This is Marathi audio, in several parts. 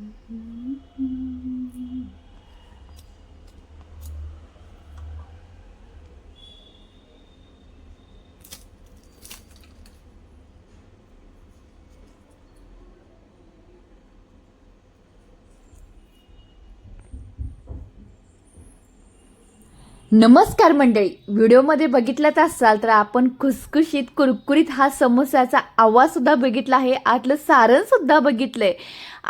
Mm-hmm. नमस्कार मंडळी. व्हिडिओमध्ये बघितलाच असाल तर आपण खुसखुशीत कुरकुरीत हा समोसाचा आवाजसुद्धा बघितला आहे. आतलं सारणसुद्धा बघितलं आहे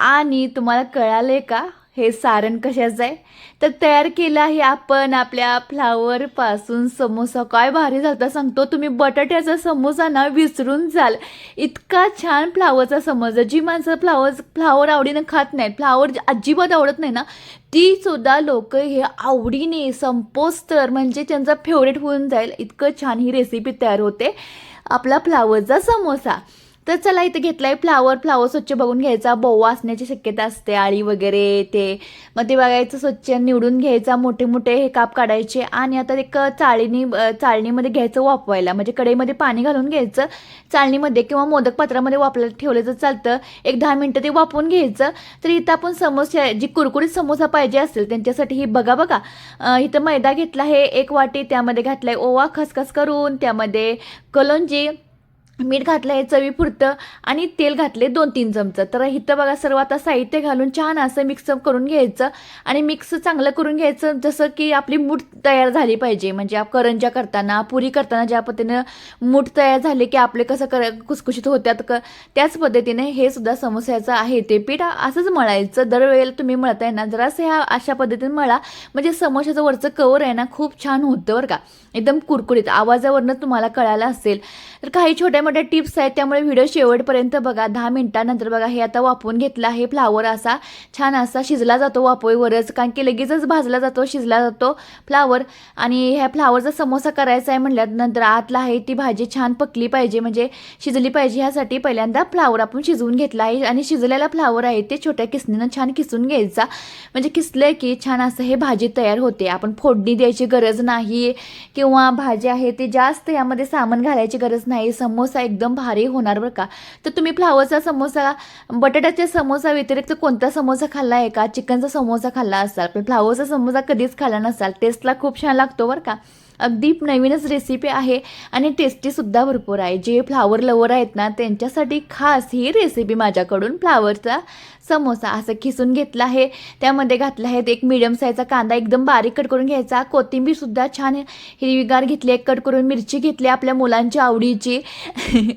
आणि तुम्हाला कळालं आहे का? हे सारण कशाचं आहे? तर तयार केलं आहे आपण आपल्या फ्लावरपासून समोसा. काय भारी झालता सांगतो तुम्ही. बटाट्याचा समोसा ना विसरून जाल. इतका छान फ्लावरचा समोसा. जी माणसं फ्लावर फ्लावर आवडीनं खात नाहीत फ्लावर अजिबात आवडत नाही ना ती सुद्धा लोक हे आवडीने संपोस्तर म्हणजे त्यांचा फेवरेट होऊन जाईल. इतकं छान ही रेसिपी तयार होते. आपला फ्लावरचा समोसा. तर चला इथं घेतलाय फ्लावर फ्लावर स्वच्छ बघून घ्यायचा. बोवा असण्याची शक्यता असते आळी वगैरे ते. मग ते बघायचं स्वच्छ निवडून घ्यायचा मोठे मोठे हे काप काढायचे आणि आता एक चाळणी चाळणीमध्ये घ्यायचं वापवायला म्हणजे कढईमध्ये पाणी घालून घ्यायचं चाळणीमध्ये किंवा मोदक पात्रामध्ये वापरायला ठेवलं तर चालतं एक दहा मिनटं ते वापरून घ्यायचं. तर इथं आपण समोसा जी कुरकुरीत समोसा पाहिजे असेल त्यांच्यासाठी ही बघा बघा. इथं मैदा घेतला आहे एक वाटी. त्यामध्ये घातलाय ओवा खसखस करून. त्यामध्ये कलोंजी मीठ घातलं आहे चवीपुरतं आणि तेल घातले दोन तीन चमचं. तर इथं बघा सर्व आता साहित्य घालून छान असं मिक्स करून घ्यायचं आणि मिक्स चांगलं करून घ्यायचं जसं की आपली मूठ तयार झाली पाहिजे. म्हणजे करंज्या करताना पुरी करताना ज्या पद्धतीनं मूठ तयार झाले की आपले कसं कर कुसकुशीत होत्यात क त्याच पद्धतीने हे सुद्धा समोस्याचं आहे ते पीठ. असंच मळायचं. दरवेळेला तुम्ही मळताय ना जरासं ह्या अशा पद्धतीने मळा. म्हणजे समोशाचं वरचं कवर आहे ना खूप छान होतं बरं का. एकदम कुरकुरीत. आवाजावरनं तुम्हाला कळायला असेल. तर काही छोट्या मोठ्या टिप्स आहेत त्यामुळे व्हिडिओ शेवटपर्यंत बघा. दहा मिनिटानंतर बघा हे आता वापरून घेतलं आहे फ्लावर असा. छान असा शिजला जातो वापोळीवरच कारण की लगेचच भाजला जातो शिजला जातो फ्लावर. आणि ह्या फ्लावरचा समोसा करायचा आहे म्हटल्यानंतर आतला आहे ती भाजी छान पकली पाहिजे म्हणजे शिजली पाहिजे ह्यासाठी पहिल्यांदा फ्लावर आपण शिजवून घेतला आहे. आणि शिजलेला फ्लावर आहे ते छोट्या किसनीनं छान किसून घ्यायचा. म्हणजे किसलं की छान असं हे भाजी तयार होते. आपण फोडणी द्यायची गरज नाही किंवा भाजी आहे ते जास्त यामध्ये सामान घालायची गरज नाही समोसा एकदम भारी होणार बरं का? तर तुम्ही फ्लावरचा समोसा बटाट्याच्या समोसा व्यतिरिक्त कोणता समोसा खाल्ला आहे का? चिकनचा समोसा खाल्ला असाल पण फ्लावरचा समोसा कधीच खाल्ला नसाल. टेस्टला खूप छान लागतो बरं का? अगदी नवीनच रेसिपी आहे आणि टेस्टीसुद्धा भरपूर आहे. जे फ्लावर लवर आहेत ना त्यांच्यासाठी खास ही रेसिपी माझ्याकडून फ्लावरचा समोसा असं खिसून घेतला आहे. त्यामध्ये घातला आहे एक मिडियम साईजचा कांदा एकदम बारीक कट करून घ्यायचा. कोथिंबीरसुद्धा छान हिरवीगार घेतली एक कट करून मिरची घेतली आपल्या मुलांची आवडीची.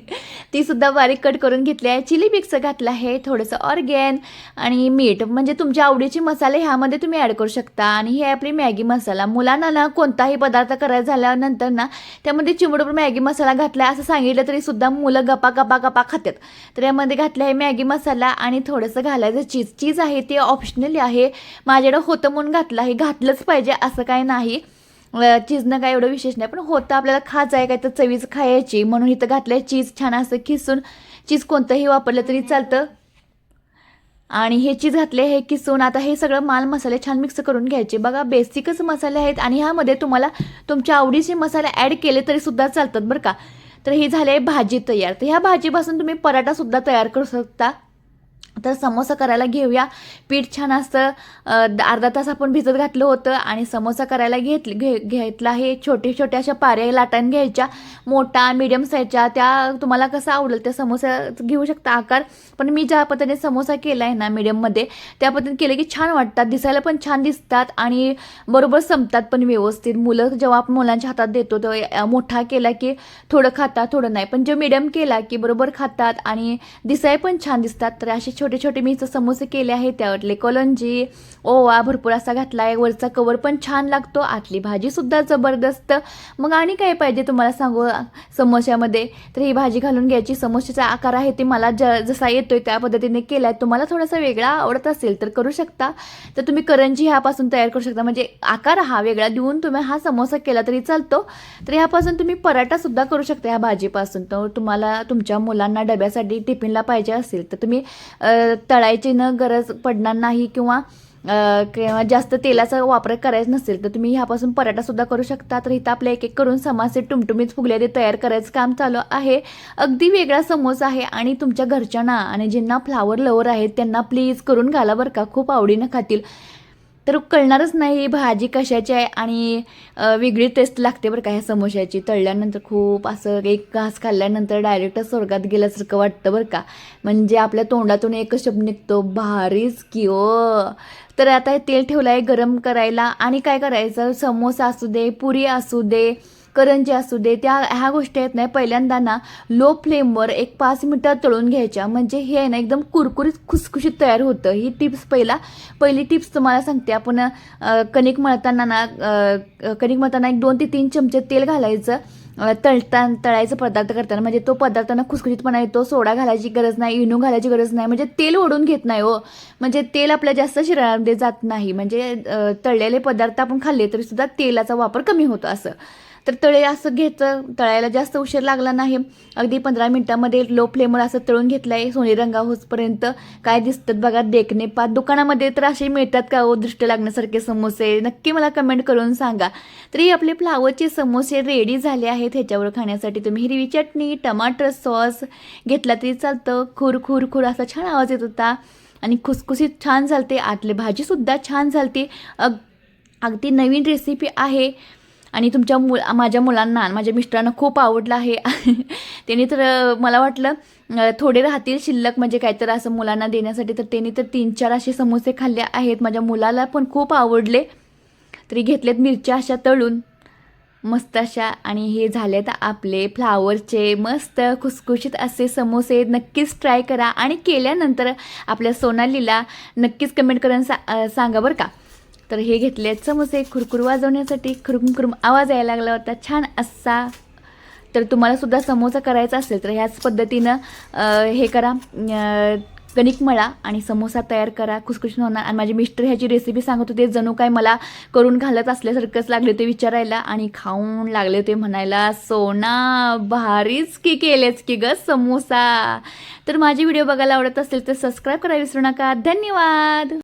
तीसुद्धा बारीक कट करून घेतली आहे. चिली मिक्स घातलं आहे थोडंसं ऑर्गॅन आणि मीठ. म्हणजे तुमच्या आवडीचे मसाले ह्यामध्ये तुम्ही ॲड करू शकता. आणि ही आपली मॅगी मसाला. मुलांना ना कोणताही पदार्थ करायचा झाल्यानंतर ना त्यामध्ये चिमडभर मॅगी मसाला घातला असं सांगितलं तरी सुद्धा मुलं गपा गपा गपा खातात तर यामध्ये घातलं आहे मॅगी मसाला आणि थोडंसं घालायचं चीज. चीज आहे ते ऑप्शनली आहे. माझ्याकडं होतं म्हणून घातलं आहे. घातलंच पाहिजे असं काय नाही. चीजनं काय एवढं विशेष नाही. पण होतं आपल्याला खायचं आहे काय तर चवीच खायची म्हणून इथं घातलं आहे चीज. छान असं खिसून चीज कोणतंही वापरलं तरी चालतं. आणि हे चीज घातले हे किसून आता हे सगळं माल मसाले छान मिक्स करून घ्यायचे. बघा बेसिकच मसाले आहेत आणि ह्यामध्ये तुम्हाला तुमच्या आवडीचे मसाले ॲड केले तरी सुद्धा चालतात बरं का. तर ही झाली आहे भाजी तयार. तर ह्या भाजीपासून तुम्ही पराठासुद्धा तयार करू शकता. तर समोसा करायला घेऊया. पीठ छान असतं द- अर्धा तास आपण भिजत घातलं होतं आणि समोसा करायला घेत घे घेतला हे छोटे छोटे अशा पाऱ्या लाटान घ्यायच्या. मोठा मिडियम साईजच्या त्या तुम्हाला कसं आवडेल त्या समोसा घेऊ शकता आकार. पण मी ज्या पद्धतीने समोसा केला आहे ना मिडियममध्ये त्या पद्धतीने केलं की छान वाटतात. दिसायला पण छान दिसतात आणि बरोबर संपतात पण व्यवस्थित. मुलं जेव्हा आपण मुलांच्या हातात देतो तर मोठा केला की थोडं खातात थोडं नाही. पण जे मिडियम केला की बरोबर खातात आणि दिसाय पण छान दिसतात. तर असे छोटे छोटे मी इथं समोसे केले आहेत. त्यावरले कोलंजी ओवा भरपूर असा घातला आहे वरचा कवर पण छान लागतो. आतली भाजीसुद्धा जबरदस्त. मग आणि काय पाहिजे तुम्हाला सांगू समोश्यामध्ये? तर ही भाजी घालून घ्यायची. समोश्याचा आकार आहे ते मला ज जसा येतोय त्या पद्धतीने केला आहे तुम्हाला थोडासा वेगळा आवडत असेल तर करू शकता. तर तुम्ही करंजी ह्यापासून तयार करू शकता. म्हणजे आकार हा वेगळा देऊन तुम्ही हा समोसा केला तरी चालतो. तर ह्यापासून तुम्ही पराठासुद्धा करू शकता ह्या भाजीपासून. तर तुम्हाला तुमच्या मुलांना डब्यासाठी टिफिनला पाहिजे असेल तर तुम्ही तळायची न गरज पडणार नाही किंवा किंवा जास्त तेलाचा वापर करायचा नसेल तर तुम्ही ह्यापासून पराठासुद्धा करू शकता. तर इथं आपल्या एक एक करून समासे टुमटुमीत फुगलेले तयार करायचं काम चालू आहे. अगदी वेगळा समोसा आहे आणि तुमच्या घरच्यांना आणि ज्यांना फ्लावर लवर आहेत त्यांना प्लीज करून घाला बरं का. खूप आवडीनं खातील. तर कळणारच नाही ही भाजी कशाची आहे आणि वेगळी टेस्ट लागते बरं का ह्या समोश्याची. तळल्यानंतर खूप असं एक घास खाल्ल्यानंतर डायरेक्ट स्वर्गात गेल्यासारखं वाटतं बरं का. म्हणजे आपल्या तोंडातून एकच शब्द निघतो भारीच की ओ तर आता हे तेल ठेवलं आहे गरम करायला. आणि काय करायचं? समोसा असू दे पुरी असू दे करंजी असू दे त्या ह्या गोष्टी आहेत नाही पहिल्यांदा ना लो फ्लेमवर एक पाच मिनटं तळून घ्यायच्या. म्हणजे हे आहे ना एकदम कुरकुरीत खुसखुशीत तयार होतं. ही टिप्स पहिला पहिली टिप्स तुम्हाला सांगते. आपण कणिक मळताना ना कणिक मळताना एक दोन ते तीन चमचे तेल घालायचं. तळता तळायचा पदार्थ करताना. म्हणजे तो पदार्थांना खुसखुशीतपणा येतो सोडा घालायची गरज नाही इनो घालायची गरज नाही. म्हणजे तेल ओढून घेत नाही हो. म्हणजे तेल आपल्या जास्त शरीरामध्ये जात नाही. म्हणजे तळलेले पदार्थ आपण खाल्ले तरी सुद्धा तेलाचा वापर कमी होतो असं. तर तळे असं घ्यायचं तळायला जास्त उशीर लागला नाही. अगदी पंधरा मिनिटामध्ये लो फ्लेमवर असं तळून घेतलं आहे सोने रंगा होसपर्यंत काय दिसतात बघा देखणे पात. दुकानामध्ये तर असे मिळतात का हो? दृष्ट लागण्यासारखे समोसे. नक्की मला कमेंट करून सांगा. तरी आपले फ्लावरचे समोसे रेडी झाले आहेत ह्याच्यावर खाण्यासाठी. तुम्ही हिरवी चटणी टमाटर सॉस घेतला तरी चालतं. खुर खुर खुर असा छान आवाज येत होता. आणि खुसखुशीत छान झालते. आतले भाजीसुद्धा छान झालती. अग अगदी नवीन रेसिपी आहे. आणि तुमच्या मुल माझ्या मुलांना आणि माझ्या मिस्टरांना खूप आवडलं आहे. त्यांनी तर मला वाटलं थोडे राहतील शिल्लक म्हणजे काहीतरी असं मुलांना देण्यासाठी तर त्यांनी तर तीन चार असे समोसे खाल्ले आहेत. माझ्या मुलाला पण खूप आवडले. तरी घेतलेत मिरच्या अशा तळून. मस्त अशा. आणि हे झालेत आपले फ्लावरचे मस्त खुसखुशीत असे समोसे. नक्कीच ट्राय करा. आणि केल्यानंतर आपल्या सोनालीला नक्कीच कमेंट करून सा सांगा बरं का. तर हे घेतले आहेत समोसे. खुरकुर वाजवण्यासाठी खुरुम खुरुम आवाज यायला लागला होता. छान असा. तर तुम्हाला सुद्धा समोसा करायचा असेल तर ह्याच पद्धतीनं हे करा. कणिक मळा आणि समोसा तयार करा. खुसखुशीत होणार. आणि माझे मिस्टर ह्याची रेसिपी सांगत होते. जणू काय मला करून घालत असल्यासारखंच लागले होते विचारायला आणि खाऊन लागले होते म्हणायला सोना भारीच की केलेच की ग समोसा. तर माझे व्हिडिओ बघायला आवडत असेल तर सबस्क्राईब करायला विसरू नका. धन्यवाद!